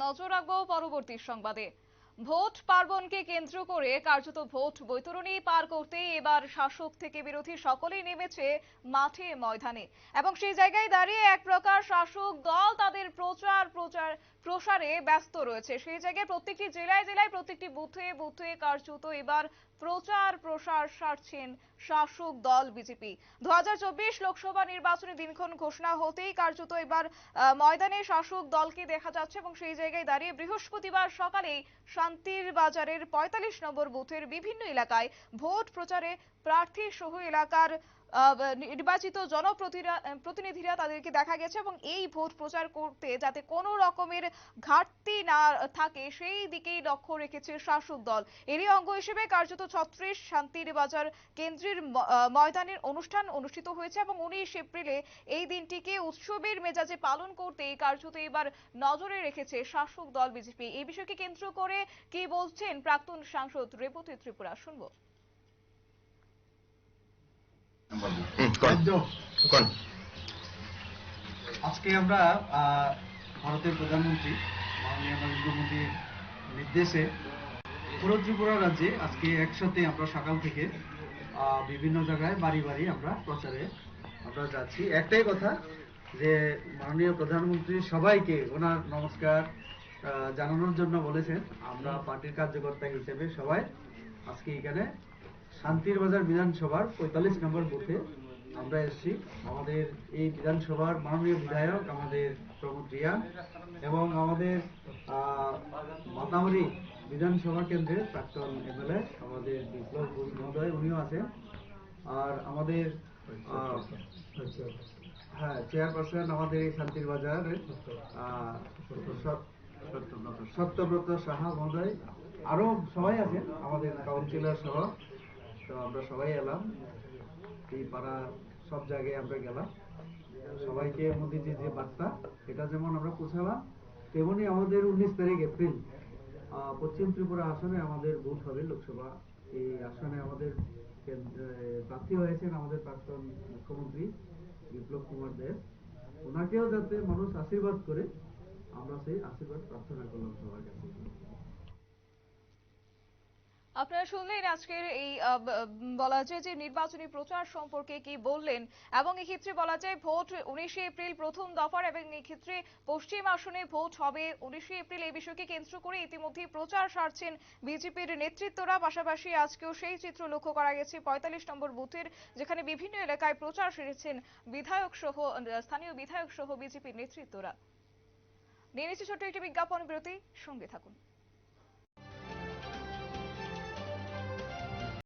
নজর রাখব পরবর্তী সংবাদে। ভোট পার্বণকে কেন্দ্র করে কার্যত ভোট বৈতরণী পার করতে এবার শাসক থেকে বিরোধী সকলেই নেমেছে মাঠে ময়দানে। এবং সেই জায়গায় দাঁড়িয়ে এক প্রকার শাসক দল তাদের প্রচার প্রচার প্রসারে ব্যস্ত রয়েছে। সেই জায়গায় প্রত্যেকটি জেলায় জেলায় প্রত্যেকটি বুথে বুথে কার্যত এবার প্রচার প্রসার সারছেন শাসক দল বিজেপি। দু লোকসভা নির্বাচনের দিনক্ষণ ঘোষণা হতেই কার্যত এবার ময়দানে শাসক দলকে দেখা যাচ্ছে এবং সেই জায়গায় দাঁড়িয়ে বৃহস্পতিবার সকালেই শান্তির বাজারের পঁয়তাল্লিশ নম্বর বুথের বিভিন্ন এলাকায় ভোট প্রচারে প্রার্থী সহ এলাকার নির্বাচিত জনপ্রতিনিধিরা তাদেরকে দেখা গেছে এবং এই ভোট প্রচার করতে যাতে কোনো রকমের ঘাটতি না থাকে, সেই দিকেই লক্ষ্য রেখেছে শাসক দল। এরই অঙ্গ হিসেবে কার্যত ছত্রিশ শান্তির বাজার কেন্দ্রের ময়দানের অনুষ্ঠান অনুষ্ঠিত হয়েছে এবং উনিশ এপ্রিলে এই দিনটিকে উৎসবের মেজাজে পালন করতে কার্যত এবার নজরে রেখেছে শাসক দল বিজেপি। এই বিষয়কে কেন্দ্র করে কি বলছেন প্রাক্তন সাংসদ রেবতী ত্রিপুরা? শুনব হুম, কোন কোন আজকে আমরা ভারতের প্রধানমন্ত্রী মাননীয় নরেন্দ্র মোদীর নির্দেশে পুরো ত্রিপুরা রাজ্যে আজকে একসাথে আমরা সকাল থেকে বিভিন্ন জায়গায় বাড়ি বাড়ি আমরা প্রচারে আমরা যাচ্ছি। একটাই কথা যে মাননীয় প্রধানমন্ত্রী সবাইকে ওনার নমস্কার জানানোর জন্য বলেছেন। আমরা পার্টির কার্যকর্তা হিসেবে সবাই আজকে এখানে শান্তির বাজার বিধানসভার পঁয়তাল্লিশ নম্বর বুথে আমরা এসেছি। আমাদের এই বিধানসভার মাননীয় বিধায়ক আমাদের প্রমোদ রিয়া এবং আমাদের মাতামারি বিধানসভা কেন্দ্রের প্রাক্তন এমএলএ আমাদের বিপ্লব মহোদয় উনিও আছেন। আর আমাদের হ্যাঁ চেয়ারপারসন আমাদের এই শান্তির বাজারের আহ, সত্যব্রত সাহা মহোদয়। আরও সবাই আছেন আমাদের কাউন্সিলর সহ। তো আমরা সবাই এলাম। এই পাড়া সব জায়গায় আমরা গেলাম। সবাইকে মোদিজির যে বার্তা, এটা যেমন আমরা পৌঁছালাম, তেমনি আমাদের উনিশ তারিখ এপ্রিল পশ্চিম ত্রিপুরা আসনে আমাদের বুথ হবে লোকসভা। এই আসনে আমাদের প্রার্থী হয়েছেন আমাদের প্রাক্তন মুখ্যমন্ত্রী বিপ্লব কুমার দেব। ওনাকেও যাতে মানুষ আশীর্বাদ করে, আমরা সেই আশীর্বাদ প্রার্থনা করলাম সবার কাছে। আপনারা শুনলেন আজকের এই বলা যায় যে নির্বাচনী প্রচার সম্পর্কে কি বললেন, এবং এক্ষেত্রে বলা যায় ভোট উনিশে এপ্রিল প্রথম দফার, এবং এক্ষেত্রে পশ্চিম আসনে ভোট হবে উনিশে এপ্রিল। এই বিষয়কে কেন্দ্র করে ইতিমধ্যে প্রচার সারছেন বিজেপির নেতৃত্বরা। পাশাপাশি আজকেও সেই চিত্র লক্ষ্য করা গেছে, পঁয়তাল্লিশ নম্বর বুথের, যেখানে বিভিন্ন এলাকায় প্রচার সেরেছেন বিধায়ক সহ, স্থানীয় বিধায়ক সহ বিজেপির নেতৃত্বরা। নিয়ে নিচ্ছে ছোট্ট একটি বিজ্ঞাপন বিরতি, সঙ্গে থাকুন।